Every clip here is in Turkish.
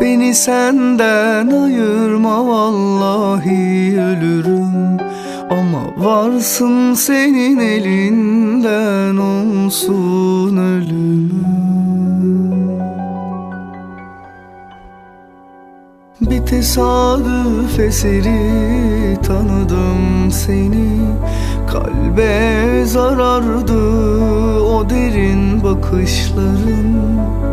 Beni senden ayırma vallahi ölürüm. Ama varsın senin elinden olsun ölümüm. Bir tesadüf eseri tanıdım seni. Kalbe zarardı o derin bakışların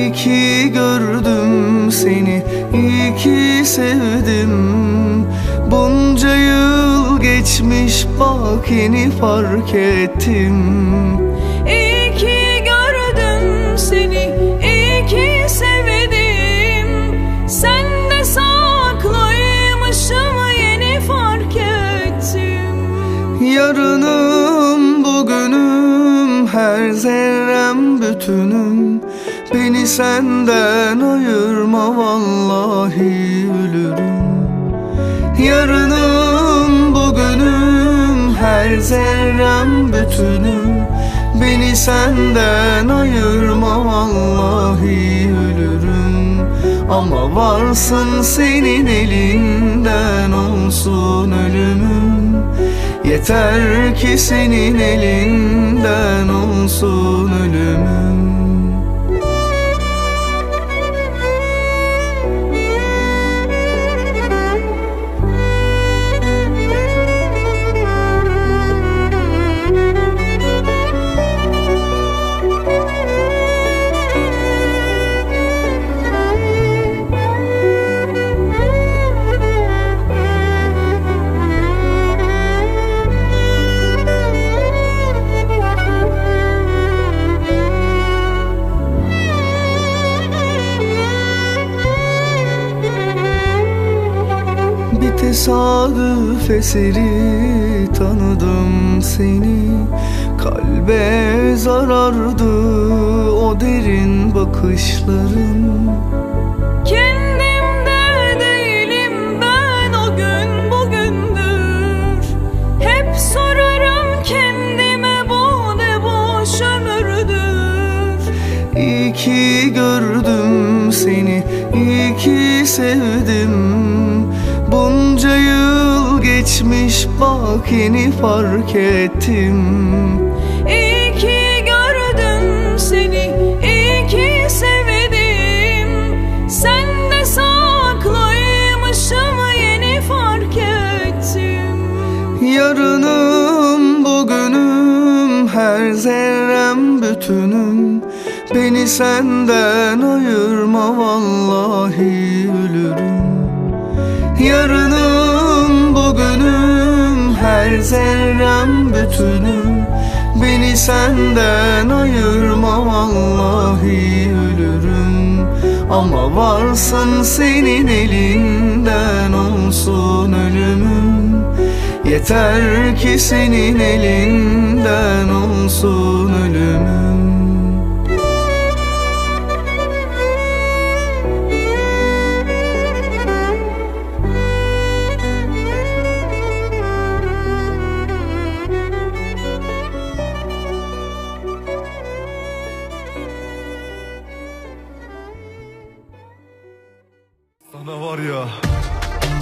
İyi gördüm seni, iyi ki sevdim. Bunca yıl geçmiş bak yeni fark ettim. İyi gördüm seni, iyi sevdim. Sen de saklıymışım yeni fark ettim. Yarınım bugünüm her zerrem bütünüm Beni senden ayırma vallahi ölürüm. Yarınım bugünüm her zerrem bütünüm Beni senden ayırma vallahi ölürüm. Ama varsın senin elinden olsun ölümüm. Yeter ki senin elinden tesadüf eseri tanıdım seni. Kalbe zarardı o derin bakışların. Kendimde değilim ben o gün bugündür. Hep sorarım kendime bu ne boş ömürdür. İyi ki gördüm seni, iyi ki sevdim geçmiş bak yeni fark ettim. İyi ki gördüm seni, iyi ki sevdim. Sen de saklıymışım yeni fark ettim. Yarınım bugünüm her zerrem bütünüm. Beni senden ayırma vallahi ölürüm. Her zerrem bütünüm Beni senden ayırma. Vallahi ölürüm Ama varsın senin elinden olsun ölümüm. Yeter ki senin elinden olsun ölümüm Sana var ya.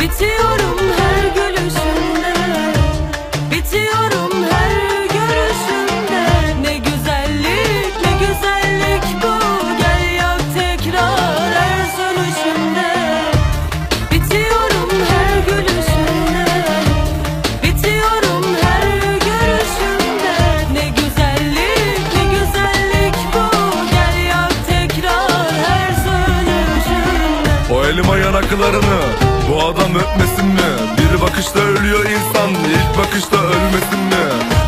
Bitiyorum her gülüşünde elime yanaklarını Bu adam öpmesin mi? Bir bakışta ölüyor insan ilk bakışta ölmesin mi?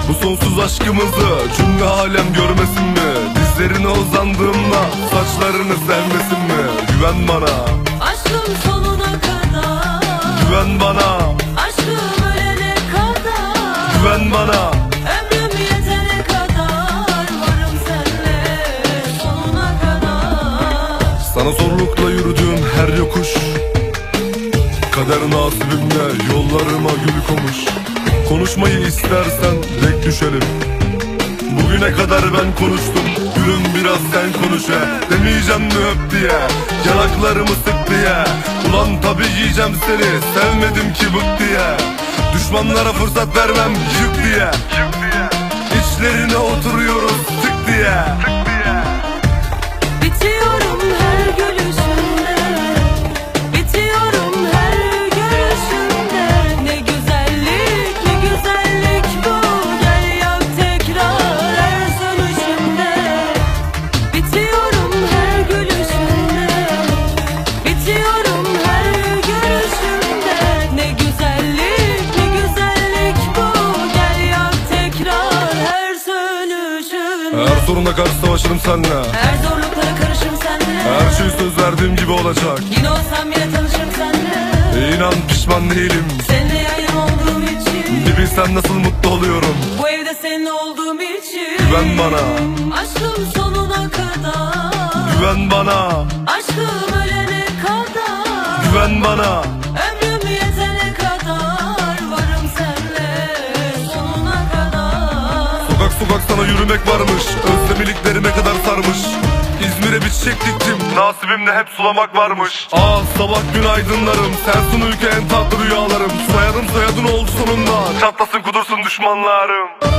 Bu sonsuz aşkımızı cümle alem görmesin mi? Dizlerine uzandığımda saçlarını sevmesin mi? Güven bana, Aşkım sonuna kadar güven bana, Aşkım ölene kadar güven bana Sana zorlukla yürüdüğüm her yokuş. Kader nasibimle yollarıma gül konuş. Konuşmayı istersen denk düşelim Bugüne kadar ben konuştum. Gülüm biraz sen konuş he. Demeyeceğim mi öp diye. Yanaklarımı sık diye. Ulan tabi yiyeceğim seni. Sevmedim ki bık diye. Düşmanlara fırsat vermem yık diye. İçlerine oturuyoruz tık diye. Bitiyorum soruna karşı savaşırım seninle. Her zorluklara karışım seninle. Her şey söz verdiğim gibi olacak. Yine olsam yine tanışırım seninle. İnan pişman değilim. Seninle yan yana olduğum için. Bir bilsen nasıl mutlu oluyorum. Bu evde senin olduğum için. Güven bana. Aşkım sonuna kadar. Güven bana. Aşkım ölene kadar. Güven bana. Ömrüm sana yürümek varmış Özlemiliklerime kadar sarmış. İzmir'e bir çiçek diktim Nasibimde hep sulamak varmış. Ah sabah günaydınlarım Sensin ülke en tatlı rüyalarım. Soyadım soyadın oldu sonunda Çatlasın kudursun düşmanlarım